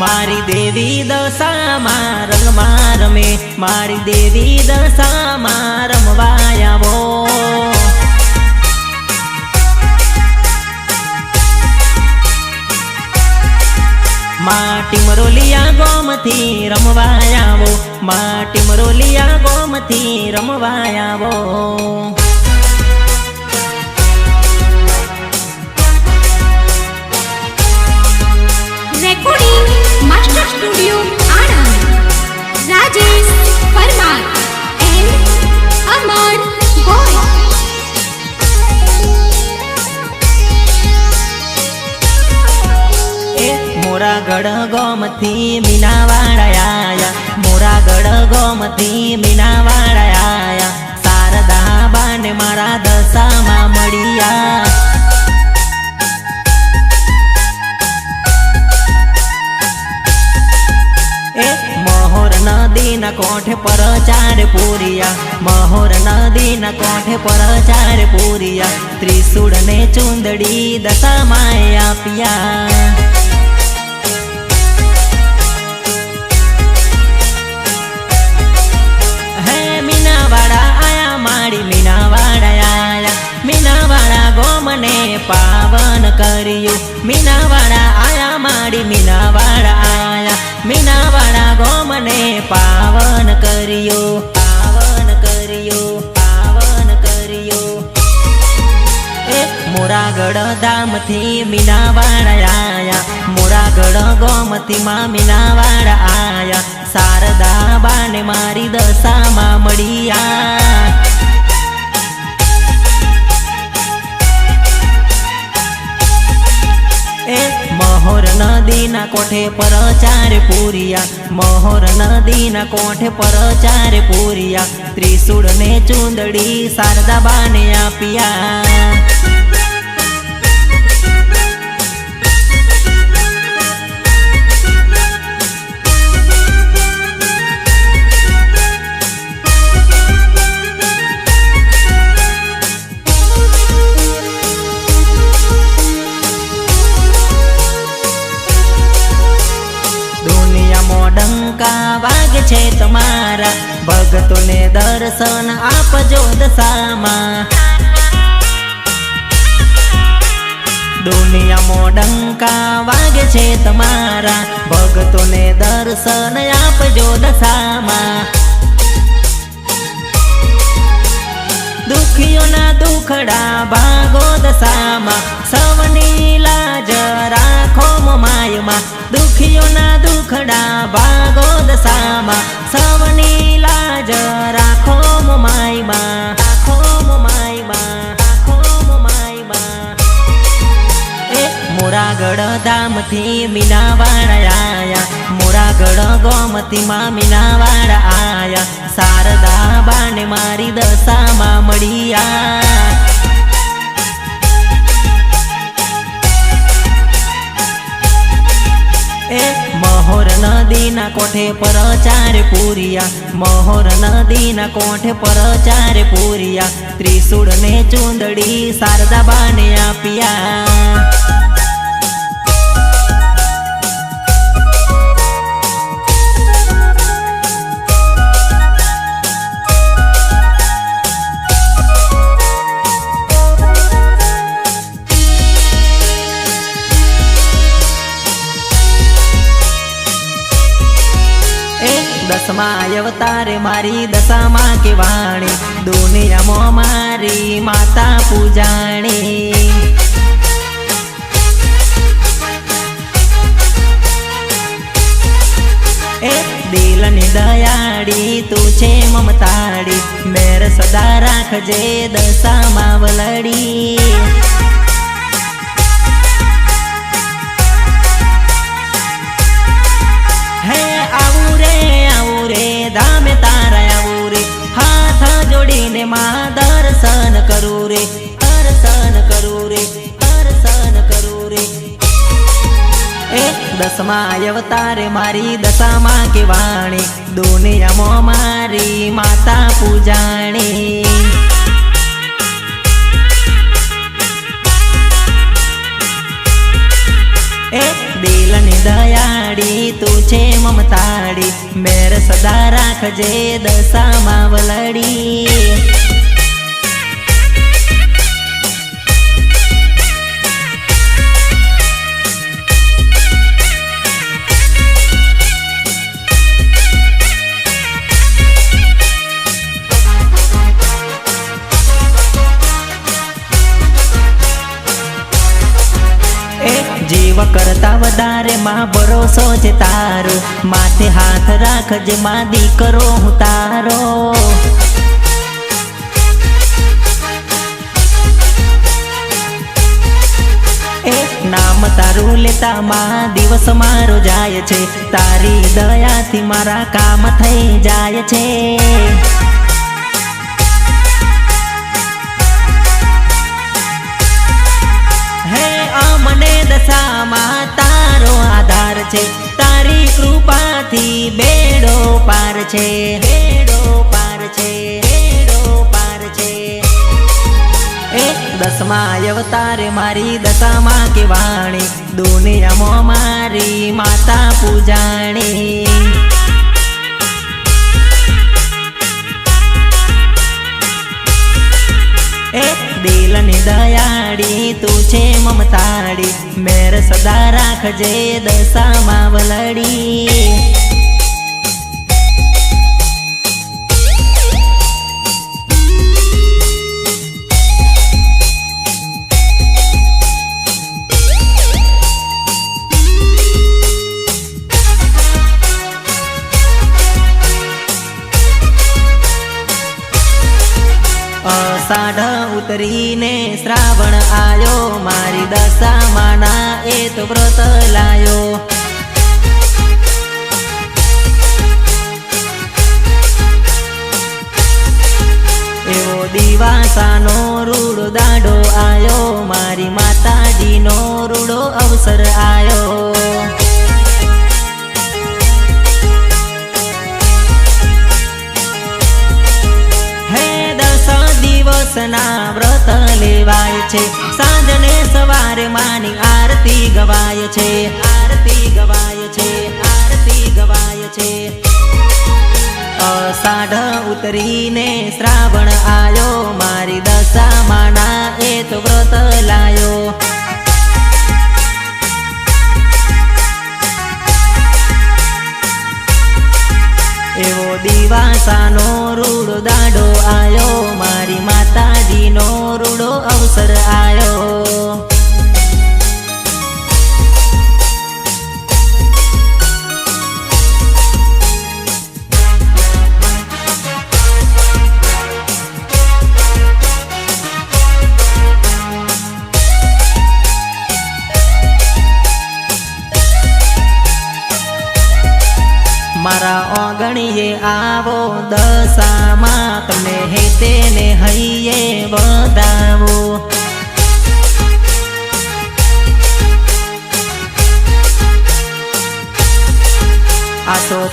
મારી દેવી દશામાં રંગમાં રમે. મારી દેવી દશામાં રમવા આવો માટી મરોલિયા ગોમથી રમવા આવો માટી મરોલિયા ગોમથી રમવા આણંદ રાજેશ પરમાર એન્ડ અમર મોરાગઢ ગોમથી મીનાવાડા આયા. મોરાગઢ ગોમતી મીનાવાડા આયા. શારદા બાને મારા દશામાં મળ્યા. નદીના કોઠે પર ચાર પૂરિયા. મહોર નદીના કોઠે પર ચાર પૂરિયા. ત્રિશુળ ને ચુંદડી આપ્યા. આયા મીનાવાડા ગોમને પાવન કર્યું. મીનાવાડા આયા માડી મીનાવાળા મીનાવાળા ગો ગોમને પાવન કર્યો પાવન કર્યો પાવન કર્યો. એ મોરાગઢ ધામથી મીનાવાળા આયા મોરાગઢ ગોમતી માં મીનાવાળા આયા શારદા બાને મારી દશામાં મળ્યા મહોર નદીના કોઠે પર ચાર પૂરિયા. મહોર નદીના કોઠે પર ચાર પૂરિયા. ત્રિશુળ ને ચુંદડી શારદા બાને આપ્યા. ભક્તોને દર્શન આપજો દશામાં. દુનિયામાં ડંકા વાગે છે તમારા. ભક્તોને દર્શન આપજો દશામાં. દુખીઓના દુખડા ભાગો દશામાં. સવની લાજ રાખો માયમાં. દુખીઓના દુખડા ભાગો દશામાં. સવની ધામથી મીનાવાડા આયા. મોરાગઢ ગોમતીમાં માં મીનાવાડા આયા. શારદા બાને મારી દશામાં મળ્યા. એ મહોર નદીના કોઠે પર ચાર પૂરિયા. મહોર નદીના કોઠે પર ચાર પૂરિયા. ત્રિશુળ ને ચુંદડી શારદા બાને આપ્યા. અવતારે મારી દશામાં કે વાણી? દુનિયામાં મારી માતા પૂજાણી. દિલની દયાળી તું છે મમતાળી મેર સદા રાખજે દશામાં વલડી. જોડીને માં દર્શન કરું રે દર્શન કરું રે દર્શન કરું રે એ દસમા અવતારે મારી દશામાં કે વાણી, દુનિયામાં મારી માતા પૂજાણી. મમતાળી મેર સદા રાખજે દશામાં વલડી જીવ કરતા વધારે માં ભરોસો છે તારો. માથે હાથ રાખજે માં દીકરો હું તારો. નામ તારું લેતા માં દિવસ મારો જાય છે. તારી દયાથી મારા કામ થઈ જાય છે. દશામાં તારો આધાર છે. તારી કૃપાથી બેડો પાર છે. બેડો પાર છે. બેડો પાર છે. એ દસમા અવતારે મારી દશામાં કે વાણી દુનિયામાં મારી માતા પૂજાણી. એ દિલની દયાળી તું છે મમતાળી મેર સદા રાખજે દશામાં વલડી. ઉતરીને શ્રાવણ આવ્યો મારી દશામાના એ તો વ્રત લાયો. દિવાસાનો રૂડો દાડો આયો, મારી માતાજીનો રૂડો અવસર આયો. છે. સાંજને સવારે માની આરતી ગવાય છે. આરતી ગવાય છે. આરતી ગવાય છે. અષાઢ ઉતરીને શ્રાવણ આવ્યો મારી દશામાના એ તો વ્રત લાયો. એવો દિવાસાનો રૂડો દાડો આયો.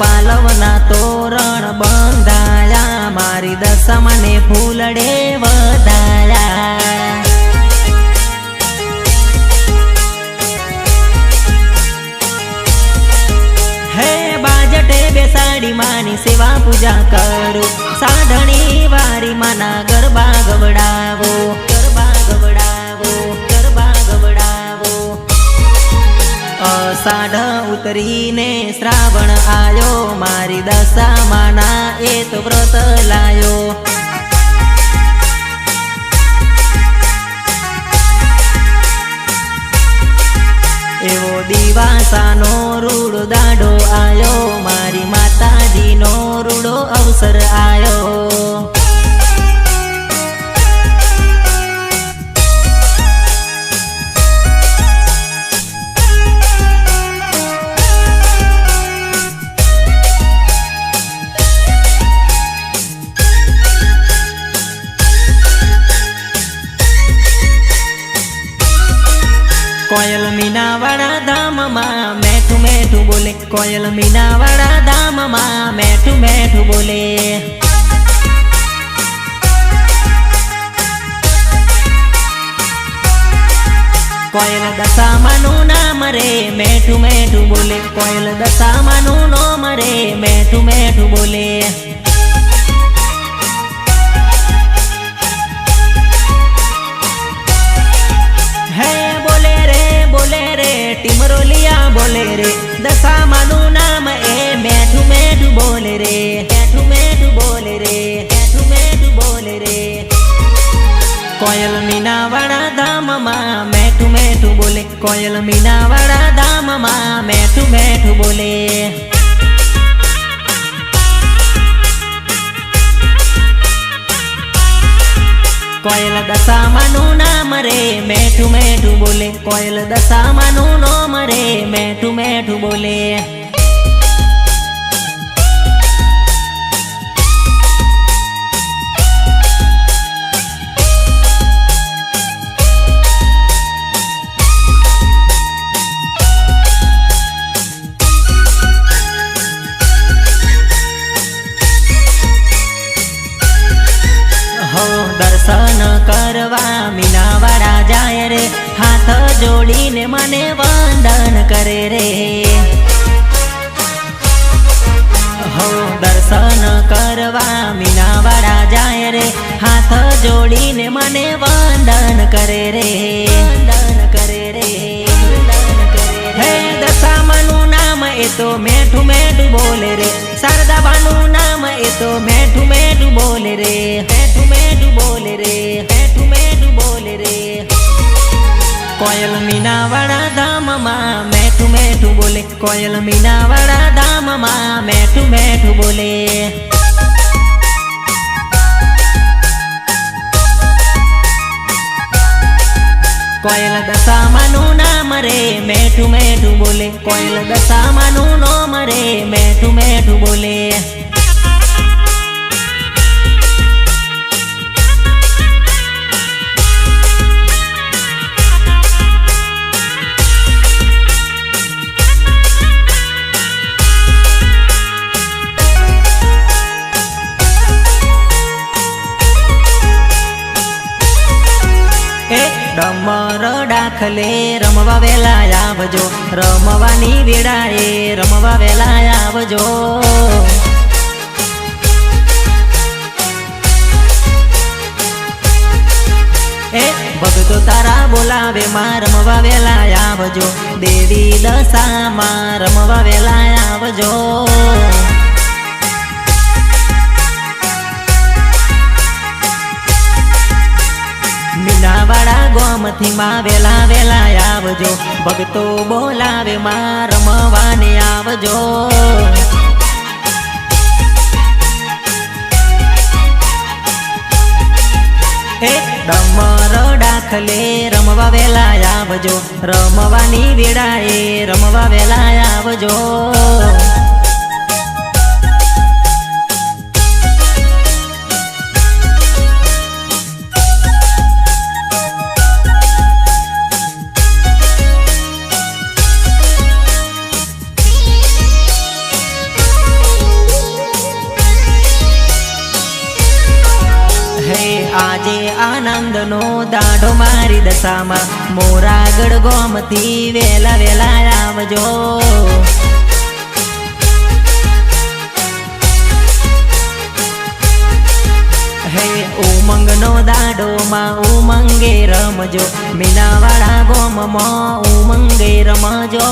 પાલવના તોરણ બંધાયા, મારી દશા ને ફૂલડે વધાયા. હે બાજટે બેસાડી માની સેવા પૂજા કરો, સાધણી વારી માના ગરબા ગવડાવો. અષાઢ ઉતરીને શ્રાવણ આવ્યો મારી દશામાના એ તો વ્રત લાયો. એવો દિવાસાનો રૂડો દાડો આવ્યો મારી માતાજીનો રૂડો અવસર આયો. કોયલ મીનાવાળા ધામમાં મેઠું મેઠું બોલે. કોયલ મીનાવાળા ધામમાં મેઠું મેઠું બોલે. કોયલ દશામાનું નામ રે, મેઠું મેઠું બોલે. કોયલ દશામાનું નામ રે, મેઠું મેઠું બોલે. બોલે રે દશામાનું નામ એ મેઠું મેઠું બોલે રે મેઠું મેઠું બોલે રે મેઠું મેઠું બોલે રે કોયલ મીનાવાળા ધામમાં મેઠું મેઠું બોલે. કોયલ મીનાવાળા ધામમાં મેઠું મેઠું બોલે. કોયલ દશામાનું નામ રે મેઠું મેઠું બોલે. કોયલ દશામાનું નામ રે મેઠું મેઠું બોલે. રે હો દર્શન કરવા મીનાવાળા જાય રે હાથ જોડીને મને વંદન કરે રે વંદન કરે રે હે દશામાનું નામ એ તો મેઠું મેઠું બોલે રે શારદાબાનું નામ એ તો મેઠું મેઠું બોલે રે મેઠું મેઠું બોલે રે મેઠું મેઠું બોલે રે કોયલ મીનાવાળા ધામમાં મેઠું બોલે, કોયલ મીનાવાળા ધામમાં મેઠું મેઠું બોલે. કોયલ દશામાનું નામ રે મેઠું મેઠું બોલે, કોયલ દશામાનું નામ રે મેઠું મેઠું બોલે. રમવાની વેળાએ રમવા વેલા આવજો. એ ભગતો તારા બોલાવે, માં રમવા વેલા આવજો. દેવી દશામાં રમવા વેલા આવજો. મીનાવાળા ગોમથી માં વેલા વેલા આવજો. ભક્તો બોલાવે, માં રમવાને આવજો. એ ડમર દાખલે રમવા વેલા આવજો. રમવાની વેળાએ રમવા વેલા આવજો. ગોમથી વેલા વેલા આવજો હે ઉમંગનો દાડો માં ઉમંગે રમજો. મીનાવાળા ગોમમાં ઉમંગે રમજો.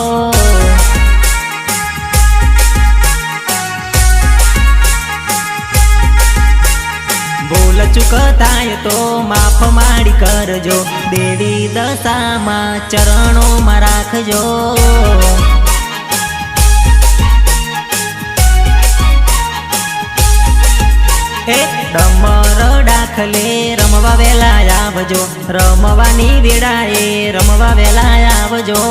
ભૂલ ચૂક થાય તો માફ માડી કરજો. દેવી દશામાં ચરણોમાં રાખજો. એ ડમર દાખલે રમવા વેલા આવજો. રમવાની વેળાએ રમવા વેલા આવજો.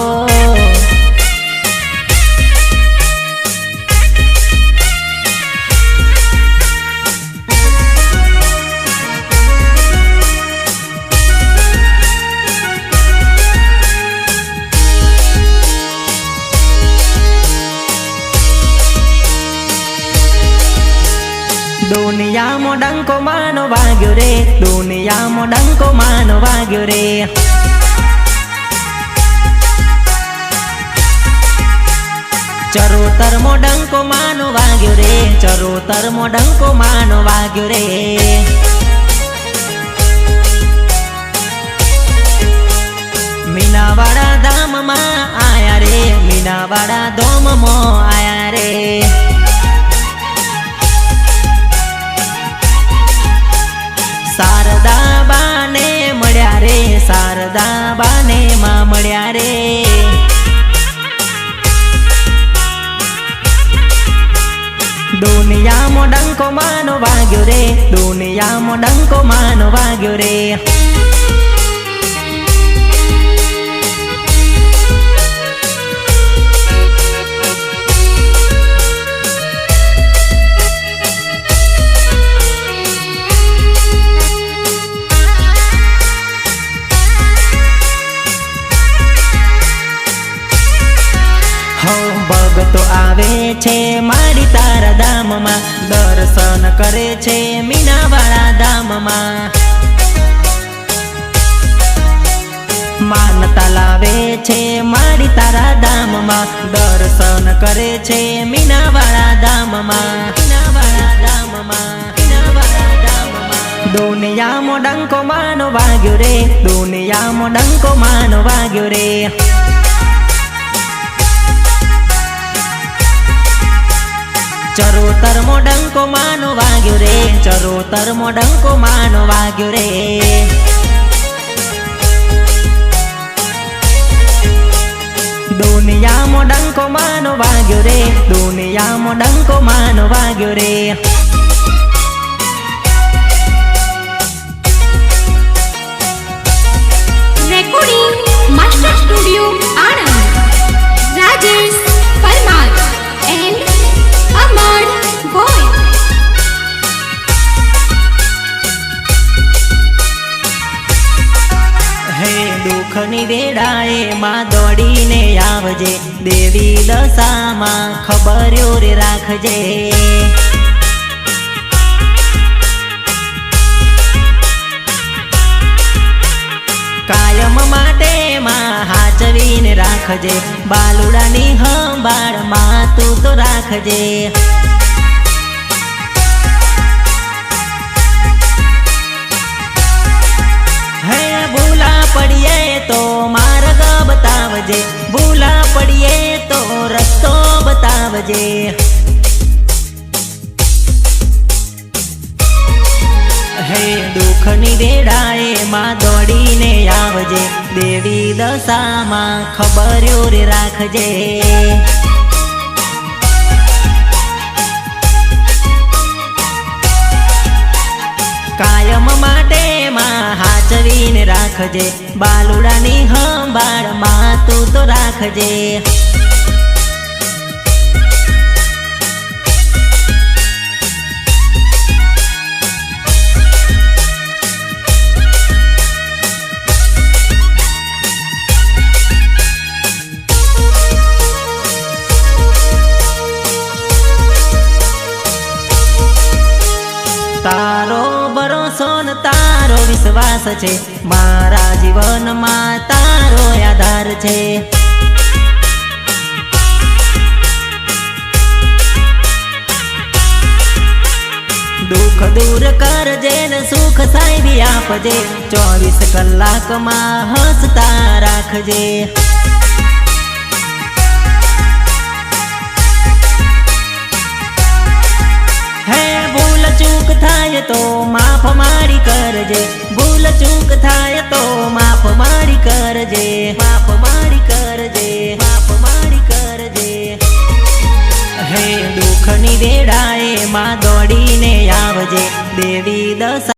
આવ્યું રે ચરોતર મો ડંકો માનો વાગ્યો રે ચરોતર મો ડંકો માનો વાગ્યો રે મીનાવાડા ધામમાં આયા રે મીનાવાડા ધોમમાં આયા રે શારદા બાને માં મળ્યા રે. દુનિયામાં ડંકો માનો વાગ્યો રે, દુનિયામાં ડંકો માનો વાગ્યો રે. ધામમાં દર્શન કરે છે મીનાવાળા ધામમાં. મીનાવાળા ધામમાં. દુનિયામાં ડંકો માનો વાગ્યો રે. દુનિયામાં ડંકો માનો વાગ્યો રે. ચરોતર મો ડંકો માનો વાગ્યો રે. ચરોતર મો ડંકો માનો વાગ્યો રે. દુનિયામાં ડંકો માનો વાગ્યો રે દુનિયામાં ડંકો માનો વાગ્યો રે. આવજે દેવી દશામાં ખબર્યો રે રાખજે. કાયમ માટે માં હાચવીને રાખજે, બાલુડાની હંબાળમાં તું તો રાખજે. રાખજે કાયમ માટે માં હાચવીને રાખજે. બાલુડાની હંભાળમાં તું તો રાખજે. વિશ્વાસ છે. મારા જીવનમાં તારો આધાર છે. દુઃખ દૂર કરજે ને સુખ સાહેબી આપજે. ચોવીસ કલાકમાં હસતા રાખજે. તો માફ મારી કરજે. ભૂલ ચૂક થાય તો માફ મારી કરજે. માફ મારી કરજે. માફ મારી કરજે. હે દુઃખની વેળાએ માં દોડીને આવજે. દેવી દશા